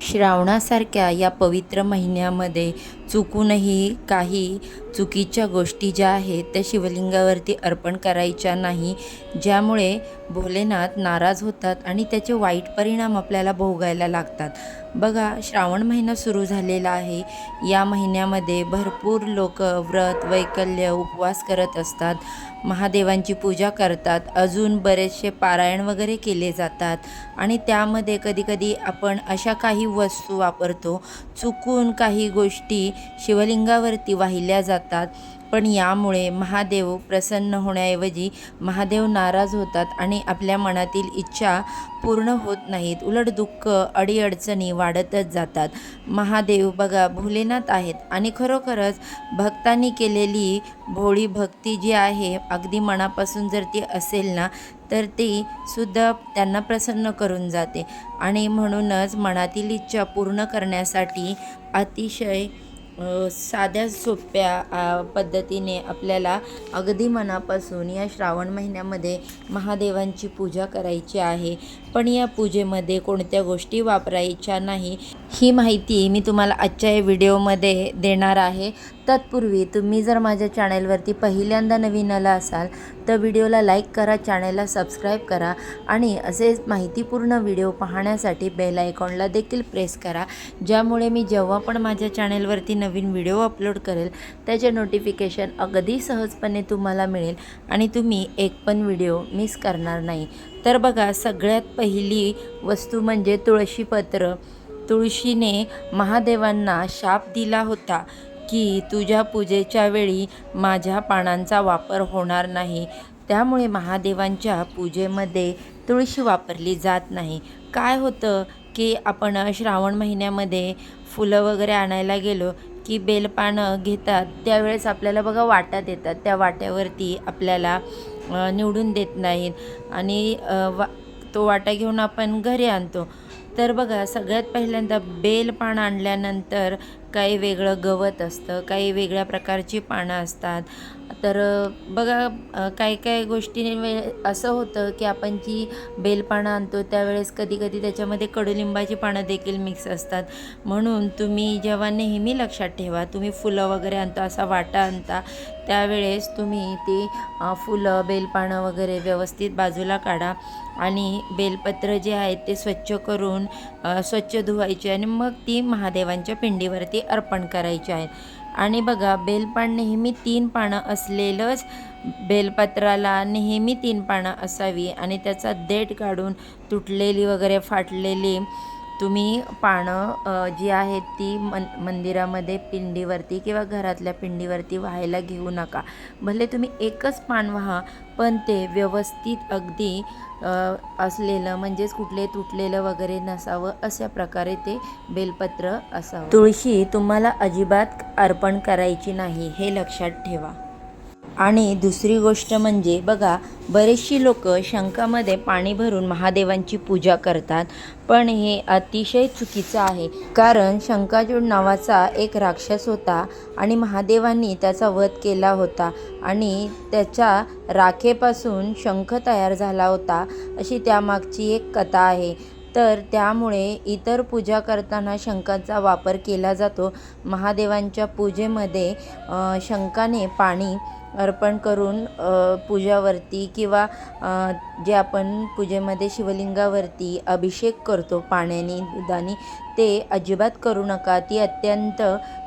श्रावणासारख्या या पवित्र महिन्यामध्ये चुकूनही काही चुकीच्या गोष्टी ज्या आहेत त्या शिवलिंगावरती अर्पण करायच्या नाही ज्यामुळे भोलेनाथ नाराज होतात आणि त्याचे वाईट परिणाम आपल्याला भोगायला लागतात. बघा श्रावण महिना सुरू झालेला आहे. या महिन्यामध्ये भरपूर लोक व्रत वैकल्य उपवास करत असतात. महादेवांची पूजा करतात. अजून बरेचसे पारायण वगैरे केले जातात. आणि त्यामध्ये कधीकधी आपण अशा काही वस्तू वापरतो. चुकून काही गोष्टी शिवलिंगावरती वाहिल्या जातात. पण यामुळे महादेव प्रसन्न होण्याऐवजी महादेव नाराज होतात आणि आपल्या मनातील इच्छा पूर्ण होत नाहीत. उलट दुःख अडीअडचणी वाढतच जातात. महादेव बघा भोलेनाथ आहेत आणि खरोखरच भक्तांनी केलेली भोळी भक्ती जी आहे अगदी मनापासून जर ती असेल ना तर ती सुद्धा त्यांना प्रसन्न करून जाते. आणि म्हणूनच मनातील इच्छा पूर्ण करण्यासाठी अतिशय साध्या सोप्या पद्धतीने आपल्याला अगदी मनापासून या श्रावण महिन्यामध्ये महादेवांची पूजा करायची आहे. पण या पूजेमध्ये कोणत्या गोष्टी वापरायच्या नाही ही माहिती मी तुम्हाला आजच्या या व्हिडिओमध्ये देणार आहे. तत्पूर्वी तुम्ही जर माझ्या चॅनलवरती पहिल्यांदा नवीन आला असाल तर व्हिडिओला लाईक करा चॅनलला सबस्क्राईब करा आणि असेच माहितीपूर्ण व्हिडिओ पाहण्यासाठी बेल आयकॉनला देखील प्रेस करा ज्यामुळे मी जेव्हा पण माझ्या चॅनलवरती नवीन नवीन व्हिडिओ अपलोड करेल त्याचे नोटिफिकेशन अगदी सहजपणे तुम्हाला मिळेल आणि तुम्ही एक पण व्हिडिओ मिस करणार नाही. तर बघा सगळ्यात पहिली वस्तू म्हणजे तुळशीपत्र. तुळशीने महादेवांना शाप दिला होता की तुझ्या पूजेच्या वेळी माझ्या पानांचा वापर होणार नाही. त्यामुळे महादेवांच्या पूजेमध्ये तुळशी वापरली जात नाही. काय होतं की आपण श्रावण महिन्यामध्ये फुलं वगैरे आणायला गेलो की बेलपानं घेतात त्यावेळेस आपल्याला बघा वाटा देतात. त्या वाट्यावरती आपल्याला निवडून देत नाहीत. आणि वा तो वाटा घेऊन आपण घरी आणतो. तर बघा सगळ्यात पहिल्यांदा बेलपान आणल्यानंतर काही वेगळं गवत असतं काही वेगळ्या प्रकारची पानं असतात. तर बघा काही काही गोष्टी वे असं होतं की आपण जी बेलपानं आणतो त्यावेळेस कधी कधी त्याच्यामध्ये कडुलिंबाची पानं देखील मिक्स असतात. म्हणून तुम्ही जेव्हा नेहमी लक्षात ठेवा तुम्ही फुलं वगैरे आणता असा वाटा आणता त्यावेळेस तुम्ही ती फुलं बेलपानं वगैरे व्यवस्थित बाजूला काढा आणि बेलपत्र जे आहेत ते स्वच्छ करून स्वच्छ धुवायचे आणि मग ती महादेवांच्या पिंडीवरती अर्पण करायची आहेत. आणि बघा बेलपान नेहमी तीन पानं असलेलंच बेलपत्राला नेहमी तीन पानं असावी आणि त्याचा देठ काढून तुटलेली वगैरे फाटलेली तुम्ही पानं जी आहेत ती मन मंदिरामध्ये पिंडीवरती किंवा घरातल्या पिंडीवरती व्हायला घेऊ नका. भले तुम्ही एकच पान व्हा पण ते व्यवस्थित अगदी असलेलं म्हणजेच कुठले तुटलेलं वगैरे नसावं अशा प्रकारे ते बेलपत्र असावं. तुळशी तुम्हाला अजिबात अर्पण करायची नाही हे लक्षात ठेवा. आणि दुसरी गोष्ट म्हणजे बघा बरेचशी लोक शंखामध्ये पाणी भरून महादेवांची पूजा करतात पण हे अतिशय चुकीचं आहे. कारण शंकाजूड नावाचा एक राक्षस होता आणि महादेवांनी त्याचा वध केला होता आणि त्याच्या राखेपासून शंख तयार झाला होता अशी त्यामागची एक कथा आहे. तर त्यामुळे इतर पूजा करताना शंखाचा वापर केला जातो. महादेवांच्या पूजेमध्ये शंखाने पाणी अर्पण करून पूजावरती किंवा जे आपण पूजेमध्ये शिवलिंगावरती अभिषेक करतो पाण्याने दुधाने ते अजिबात करू नका. ती अत्यंत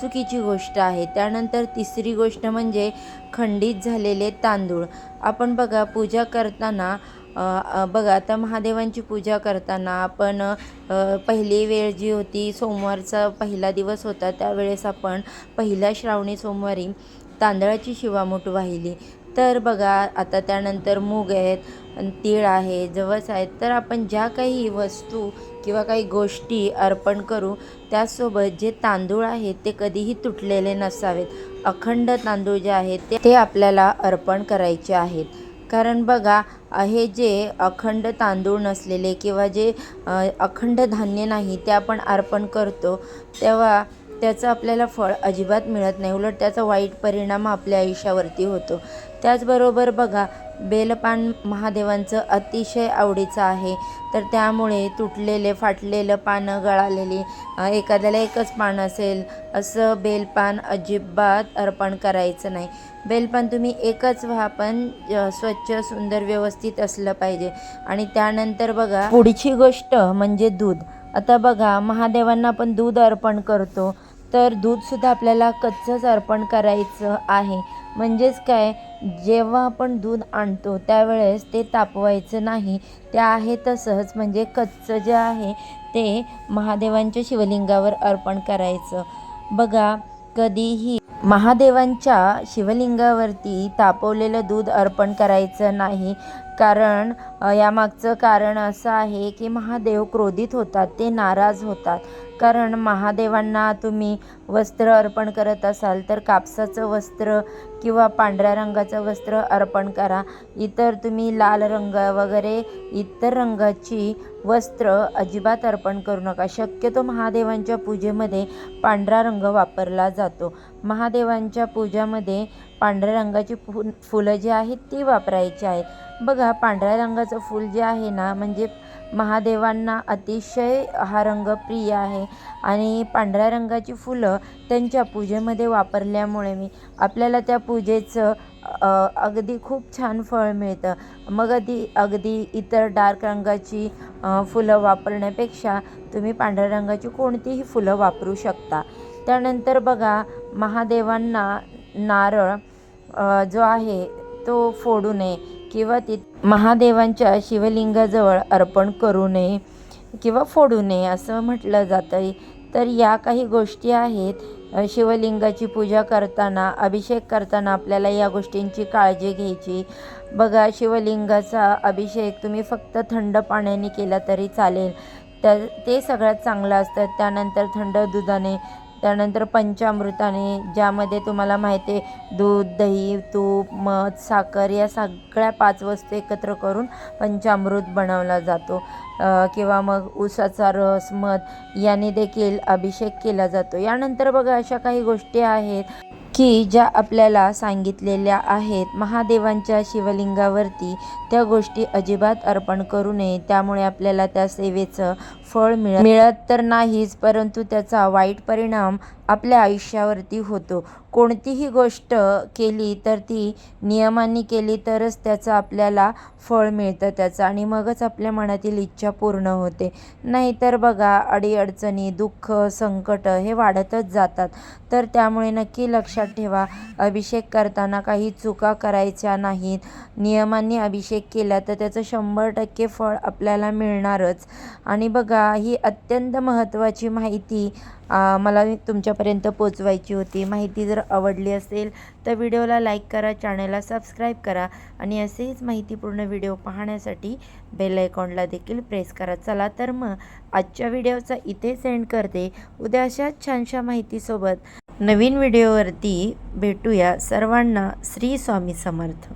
चुकीची गोष्ट आहे. त्यानंतर तिसरी गोष्ट म्हणजे खंडित झालेले तांदूळ. आपण बघा पूजा करताना बघा आता महादेवांची पूजा करताना आपण पहिली वेळ जी होती सोमवारचा पहिला दिवस होता त्यावेळेस आपण पहिल्या श्रावणी सोमवारी तांदळाची शिवामूठ वाहिली. तर बघा आता त्यानंतर मूग आहेत तीळ आहे जवस आहेत. तर आपण ज्या काही वस्तू किंवा काही गोष्टी अर्पण करू त्याचसोबत जे तांदूळ आहेत ते कधीही तुटलेले नसावेत. अखंड तांदूळ जे आहेत ते आपल्याला अर्पण करायचे आहेत. कारण बघा हे जे अखंड तांदूळ नसलेले किंवा जे अखंड धान्य नाही ते आपण अर्पण करतो तेव्हा त्याचं आपल्याला फळ अजिबात मिळत नाही. उलट त्याचा वाईट परिणाम आपल्या आयुष्यावरती होतो. त्याचबरोबर बघा बेलपान महादेवांचं अतिशय आवडीचं आहे. तर त्यामुळे तुटलेले फाटलेलं पानं गळालेली एखाद्याला एकच पान असेल असं बेलपान अजिबात अर्पण करायचं नाही. बेलपान तुम्ही एकच व्हा पण स्वच्छ सुंदर व्यवस्थित असलं पाहिजे. आणि त्यानंतर बघा पुढची गोष्ट म्हणजे दूध. आता बघा महादेवांना आपण दूध अर्पण करतो तर दूधसुद्धा आपल्याला कच्चंच अर्पण करायचं आहे. म्हणजेच काय? जेव्हा आपण दूध आणतो त्यावेळेस ते तापवायचं नाही. ते आहे तसंच म्हणजे कच्चं जे आहे ते महादेवांच्या शिवलिंगावर अर्पण करायचं. बघा कधीही महादेवांच्या शिवलिंगावरती तापवलेलं दूध अर्पण करायचं नाही. कारण यामागचं कारण असं आहे की महादेव क्रोधित होतात ते नाराज होतात. कारण महादेवांना तुम्ही वस्त्र अर्पण करत असाल तर कापसाचं वस्त्र किंवा पांढऱ्या रंगाचं वस्त्र अर्पण करा. इतर तुम्ही लाल रंग वगैरे इतर रंगाची वस्त्र अजिबात अर्पण करू नका. शक्यतो महादेवांच्या पूजेमध्ये पांढरा रंग वापरला जातो. महादेवांच्या पूजामध्ये पांढऱ्या रंगाची फु फुलं जी आहेत ती वापरायची आहेत. बघा पांढऱ्या रंगाचं फूल जे आहे ना म्हणजे महादेवांना अतिशय हा रंग प्रिय आहे. आणि पांढऱ्या रंगाची फुलं त्यांच्या पूजेमध्ये वापरल्यामुळे मी आपल्याला त्या पूजेचं अगदी खूप छान फळ मिळतं. मग अगदी अगदी इतर डार्क रंगाची फुलं वापरण्यापेक्षा तुम्ही पांढऱ्या रंगाची कोणतीही फुलं वापरू शकता. त्यानंतर बघा महादेवांना नारळ जो आहे तो फोडू नये किंवा ती महादेवांच्या शिवलिंगाजवळ अर्पण करू नये किंवा फोडू नये असं म्हटलं जातं तर या काही गोष्टी आहेत. शिवलिंगाची पूजा करताना अभिषेक करताना आपल्याला या गोष्टींची काळजी घ्यायची. बघा शिवलिंगाचा अभिषेक तुम्ही फक्त थंड पाण्याने केला तरी चालेल. त्या ते सगळ्यात चांगलं असतं. त्यानंतर थंड दुधाने त्यानंतर पंचामृताने ज्यामध्ये तुम्हाला माहिती आहे दूध दही तूप मध साखर या सगळ्या पाच वस्तू एकत्र करून पंचामृत बनवला जातो. किंवा मग ऊसाचा रस मध याने देखील अभिषेक केला जातो. यानंतर बघा अशा काही गोष्टी आहेत. की ज्या आपल्याला सांगितलेल्या आहेत महादेवांच्या शिवलिंगावरती त्या गोष्टी अजिबात अर्पण करू नये. त्यामुळे आपल्याला त्या सेवेचं फळ मिळ मिळत तर नाहीच परंतु त्याचा वाईट परिणाम आपल्या आयुष्यावरती होतो. कोणतीही गोष्ट केली तर ती नियमांनी केली तरच त्याचं आपल्याला फळ मिळतं त्याचं आणि मगच आपल्या मनातील इच्छा पूर्ण होते. नाहीतर बघा अडीअडचणी दुःख संकट हे वाढतच जातात. तर त्यामुळे नक्की लक्षात ठेवा अभिषेक करताना काही चुका करायच्या नाहीत. नियमांनी अभिषेक केला तर त्याचं शंभर टक्के फळ आपल्याला मिळणारच. आणि बघा ही अत्यंत महत्त्वाची माहिती मला तुमच्यापर्यंत पोचवायची होती. माहिती जर आवडली असेल तर व्हिडिओला लाईक करा चॅनलला सबस्क्राईब करा आणि असेच माहितीपूर्ण व्हिडिओ पाहण्यासाठी बेल आयकॉनला देखील प्रेस करा. चला तर मग आजच्या व्हिडिओचा इथे सेंड करते. उद्या अशाच छानशा माहितीसोबत नवीन व्हिडिओवरती भेटूया. सर्वांना श्री स्वामी समर्थ.